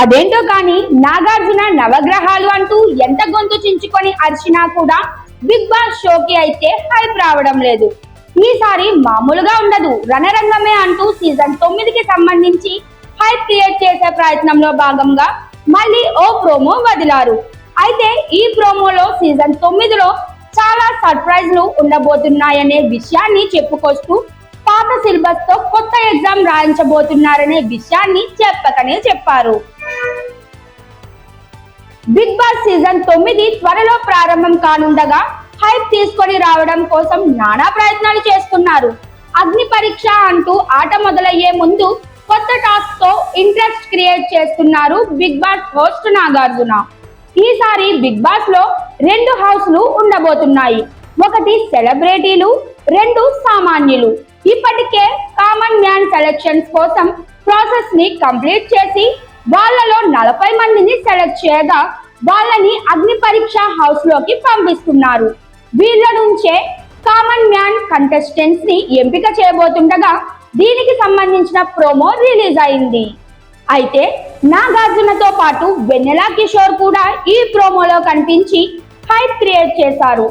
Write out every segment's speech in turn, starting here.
అదేంటో కానీ నాగార్జున నవగ్రహాలు అంటూ ఎంత గొంతు చించుకొని అరిచినా కూడా బిగ్ బాస్ షోకి అయితే హైప్ రావడం లేదు. ఈసారి మామూలుగా ఉండదు. రణరంగమే అంటూ సీజన్ తొమ్మిదికి సంబంధించి హైప్ క్రియేట్ చేసే ప్రయత్నంలో భాగంగా మళ్ళీ ఓ ప్రోమో వదిలారు. అయితే ఈ ప్రోమోలో సీజన్ తొమ్మిదిలో చాలా సర్ప్రైజ్లు ఉండబోతున్నాయనే విషయాన్ని చెప్పుకొస్తూ పాత సిలబస్తో కొత్త ఎగ్జామ్ రాయించబోతున్నారనే విషయాన్ని చెప్పకనే చెప్పారు. బిగ్ బాస్ సీజన్ తొమ్మిది త్వరలో ప్రారంభం కానుండగా హైప్ తీసుకొని రావడం కోసం నానా ప్రయత్నాలు చేస్తున్నారు. అగ్ని పరీక్ష అంటూ ఆట మొదలయ్యే ముందు కొత్త టాస్క్తో ఇంట్రెస్ట్ క్రియేట్ చేస్తున్నారు బిగ్ బాస్ హోస్ట్ నాగార్జున. ఈసారి బిగ్ బాస్లో రెండు హౌస్లు ఉండబోతున్నాయి. ఒకటి సెలబ్రిటీలు రెండు సామాన్యులు. ఇప్పటికే కామన్ మ్యాన్ సెలక్షన్స్ కోసం ప్రాసెస్ని కంప్లీట్ చేసి వాళ్ళలో నలభై మందిని సెలెక్ట్ చేయగా వాళ్ళని అగ్ని పరీక్ష హౌస్లోకి పంపిస్తున్నారు. వీళ్ళ నుంచే కామన్ మ్యాన్ కంటెస్టెంట్స్ని ఎంపిక చేయబోతుండగా దీనికి సంబంధించిన ప్రోమో రిలీజ్ అయింది. అయితే నాగార్జునతో పాటు వెన్నెలా కిషోర్ కూడా ఈ ప్రోమోలో కనిపించి హైప్ క్రియేట్ చేశారు.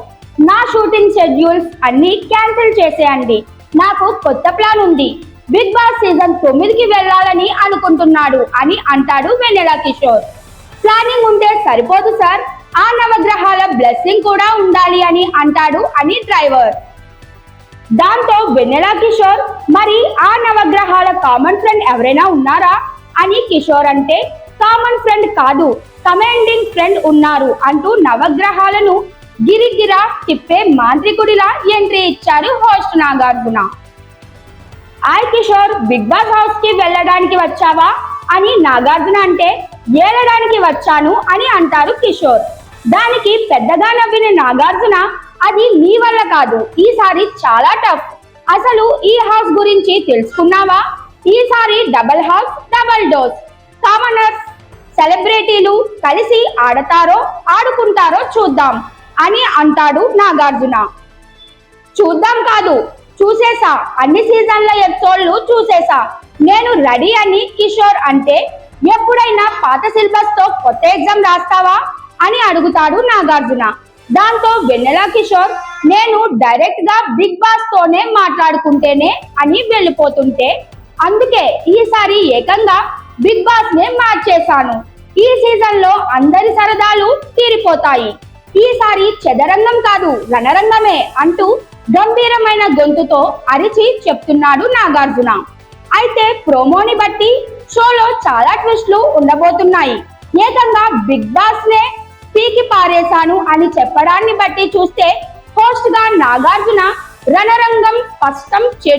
నా షూటింగ్ షెడ్యూల్స్ అన్ని క్యాన్సిల్ చేసేయండి. నాకు కొత్త ప్లాన్ ఉంది. బిగ్ బాస్ సీజన్ తొమ్మిదికి వెళ్ళాలని అనుకుంటున్నాడు అని అంటాడు వెన్నెల కిషోర్. ప్లానింగ్ ఉంటే సరిపోదు సార్. ఆ నవగ్రహాల బ్లెస్సింగ్ కూడా ఉండాలి అని అంటాడు అని డ్రైవర్. దాంతో వెన్నెల కిషోర్ మరి ఆ నవగ్రహాల కామన్ ఫ్రెండ్ ఎవరైనా ఉన్నారా? అని కిషోర్ అంటే కామన్ ఫ్రెండ్ కాదు కమాండింగ్ ఫ్రెండ్ ఉన్నారు అంటూ నవగ్రహాలను గిరిగిరా తిప్పే మాంత్రికుడిలా ఎంట్రీ ఇచ్చారు హోస్ట్ నాగార్జున. ఆయ్ కిషోర్ బిగ్ బాస్ హౌస్కి వెళ్ళడానికి వచ్చావా? అని నాగార్జున అంటే ఏలడానికి వచ్చాను అని అంటారు కిషోర్. దానికి పెద్దగా నవ్విన నాగార్జున అది నీ వల్ల కాదు. ఈసారి చాలా టఫ్ అసలు ఈ హౌస్ గురించి తెలుసుకున్నావా? ఈసారి double house double dose commoners సెలబ్రిటీలు కలిసి ఆడతారో ఆడుకుంటారో చూద్దాం అని అంటాడు నాగార్జున. చూద్దాం కాదు. చూసేసా. అన్ని సీజన్ల ఎపిసోడ్లు చూసేసా. నేను రెడీ అని కిషోర్ అంటే ఎప్పుడైనా పాత సిలబస్తో కొత్త ఎగ్జామ్ రాస్తావా? అని అడుగుతాడు నాగార్జున. దాంతో వెన్నెల కిషోర్ నేను డైరెక్ట్గా బిగ్ బాస్ తోనే మాట్లాడుకుంటేనే అని వెళ్ళిపోతుంటే అందుకే ఈసారి ఏకంగా బిగ్ బాస్ నే మార్చేశాను. ఈ సీజన్లో అందరి సరదాలు తీరిపోతాయి. ఈసారి చదరంగం కాదు రణరంగమే అంటూ గంభీరమైన గొంతుతో అరిచి చెప్తున్నాడు నాగార్జున. అయితే ప్రోమోని బట్టి షోలో చాలా ట్విస్ట్లు ఉండబోతున్నాయి. ఏకంగా బిగ్ బాస్ నే పీకి పారేశాను అని చెప్పడాన్ని బట్టి చూస్తే హోస్ట్గా నాగార్జున రణరంగం స్పష్టం చే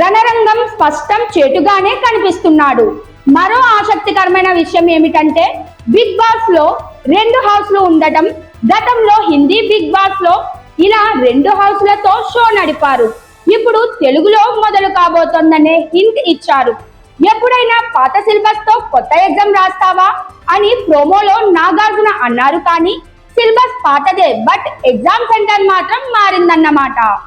రణరంగం స్పష్టం చేటుగానే కనిపిస్తున్నాడు. మరో ఆసక్తికరమైన విషయం ఏమిటంటే బిగ్ బాస్లో రెండు హౌస్లు ఉండటం గతంలో హిందీ బిగ్ బాస్లో ఇలా రెండు హౌస్లతో షో నడిపారు. ఇప్పుడు తెలుగులో మొదలు కాబోతోందనే హింట్ ఇచ్చారు. ఎప్పుడైనా పాత సిలబస్తో కొత్త ఎగ్జామ్ రాస్తావా? అని ప్రోమోలో నాగార్జున అన్నారు కానీ సిలబస్ పాతదే బట్ ఎగ్జామ్ సెంటర్ మాత్రం మారిందన్నమాట.